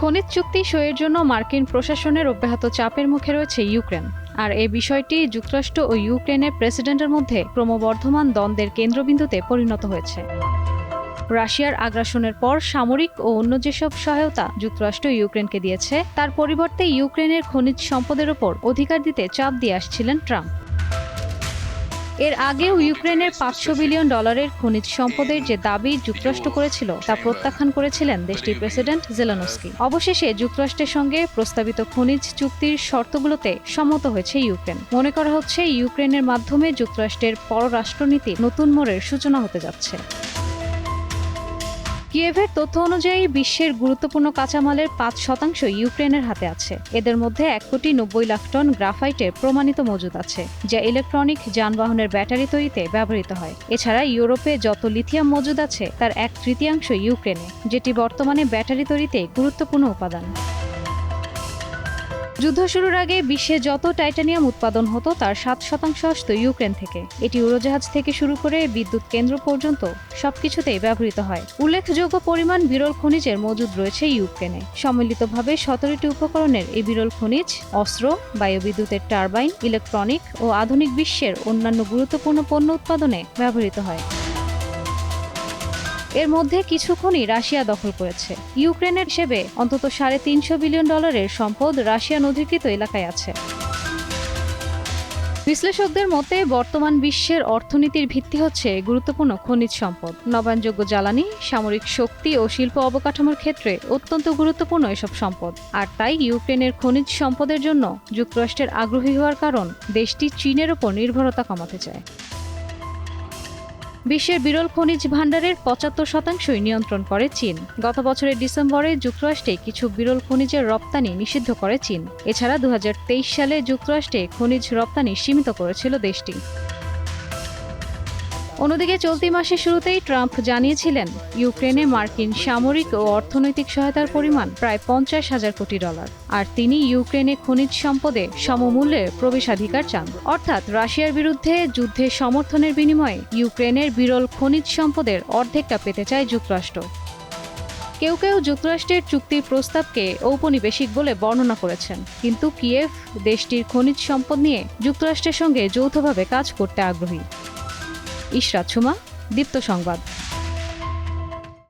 খনিজ চুক্তি সইয়ের জন্য মার্কিন প্রশাসনের অব্যাহত চাপের মুখে রয়েছে ইউক্রেন। আর এ বিষয়টি যুক্তরাষ্ট্র ও ইউক্রেনের প্রেসিডেন্টের মধ্যে ক্রমবর্ধমান দ্বন্দ্বের কেন্দ্রবিন্দুতে পরিণত হয়েছে। রাশিয়ার আগ্রাসনের পর সামরিক ও অন্য যেসব সহায়তা যুক্তরাষ্ট্র ইউক্রেনকে দিয়েছে, তার পরিবর্তে ইউক্রেনের খনিজ সম্পদের ওপর অধিকার দিতে চাপ দিয়ে আসছিলেন ট্রাম্প। এর আগেও ইউক্রেনের পাঁচশো বিলিয়ন ডলারের খনিজ সম্পদের যে দাবি যুক্তরাষ্ট্র করেছিল, তা প্রত্যাখ্যান করেছিলেন দেশটির প্রেসিডেন্ট জেলানস্কি। অবশেষে যুক্তরাষ্ট্রের সঙ্গে প্রস্তাবিত খনিজ চুক্তির শর্তগুলোতে সম্মত হয়েছে ইউক্রেন। মনে করা হচ্ছে, ইউক্রেনের মাধ্যমে যুক্তরাষ্ট্রের পররাষ্ট্রনীতি নতুন মোড়ের সূচনা হতে যাচ্ছে। কিয়েভের তথ্য অনুযায়ী, বিশ্বের গুরুত্বপূর্ণ কাঁচামালের পাঁচ শতাংশ ইউক্রেনের হাতে আছে। এদের মধ্যে এক কোটি নব্বই লাখ টন গ্রাফাইটের প্রমাণিত মজুদ আছে, যা ইলেকট্রনিক যানবাহনের ব্যাটারি তৈরিতে ব্যবহৃত হয়। এছাড়া ইউরোপে যত লিথিয়াম মজুদ আছে, তার এক তৃতীয়াংশ ইউক্রেনে, যেটি বর্তমানে ব্যাটারি তৈরিতে গুরুত্বপূর্ণ উপাদান। যুদ্ধ শুরুর আগে বিশ্বে যত টাইটানিয়াম উৎপাদন হতো, তার সাত শতাংশ আসত ইউক্রেন থেকে। এটি উড়োজাহাজ থেকে শুরু করে বিদ্যুৎ কেন্দ্র পর্যন্ত সবকিছুতেই ব্যবহৃত হয়। উল্লেখযোগ্য পরিমাণ বিরল খনিজের মজুদ রয়েছে ইউক্রেনে। সম্মিলিতভাবে সতেরোটি উপকরণের এই বিরল খনিজ, অস্ত্র, বায়ুবিদ্যুতের টারবাইন, ইলেকট্রনিক ও আধুনিক বিশ্বের অন্যান্য গুরুত্বপূর্ণ পণ্য উৎপাদনে ব্যবহৃত হয়। এর মধ্যে কিছুক্ষণই রাশিয়া দখল করেছে। ইউক্রেনের হিসেবে অন্তত সাড়ে তিনশো বিলিয়ন ডলারের সম্পদ রাশিয়ান অধিকৃত এলাকায় আছে। বিশ্লেষকদের মতে, বর্তমান বিশ্বের অর্থনীতির ভিত্তি হচ্ছে গুরুত্বপূর্ণ খনিজ সম্পদ। নবায়নযোগ্য জ্বালানি, সামরিক শক্তি ও শিল্প অবকাঠামোর ক্ষেত্রে অত্যন্ত গুরুত্বপূর্ণ এসব সম্পদ। আর তাই ইউক্রেনের খনিজ সম্পদের জন্য যুক্তরাষ্ট্রের আগ্রহী হওয়ার কারণ দেশটি চীনের ওপর নির্ভরতা কমাতে চায়। বিশ্বের বিরল খনিজ ভাণ্ডারের পঁচাত্তর শতাংশই নিয়ন্ত্রণ করে চীন। গত বছরের ডিসেম্বরে যুক্তরাষ্ট্রে কিছু বিরল খনিজের রপ্তানি নিষিদ্ধ করে চীন। এছাড়া দু হাজার তেইশ সালে যুক্তরাষ্ট্রে খনিজ রপ্তানি সীমিত করেছিল দেশটি। অন্যদিকে চলতি মাসের শুরুতেই ট্রাম্প জানিয়েছিলেন, ইউক্রেনে মার্কিন সামরিক ও অর্থনৈতিক সহায়তার পরিমাণ প্রায় পঞ্চাশ হাজার কোটি ডলার। আর তিনি ইউক্রেনে খনিজ সম্পদে সমমূল্যের প্রবেশাধিকার চান। অর্থাৎ রাশিয়ার বিরুদ্ধে যুদ্ধে সমর্থনের বিনিময়ে ইউক্রেনের বিরল খনিজ সম্পদের অর্ধেকটা পেতে চায় যুক্তরাষ্ট্র। কেউ কেউ যুক্তরাষ্ট্রের চুক্তির প্রস্তাবকে ঔপনিবেশিক বলে বর্ণনা করেছেন। কিন্তু কিয়েভ দেশটির খনিজ সম্পদ নিয়ে যুক্তরাষ্ট্রের সঙ্গে যৌথভাবে কাজ করতে আগ্রহী। ইশরাত সুমা দীপ্ত সংবাদ।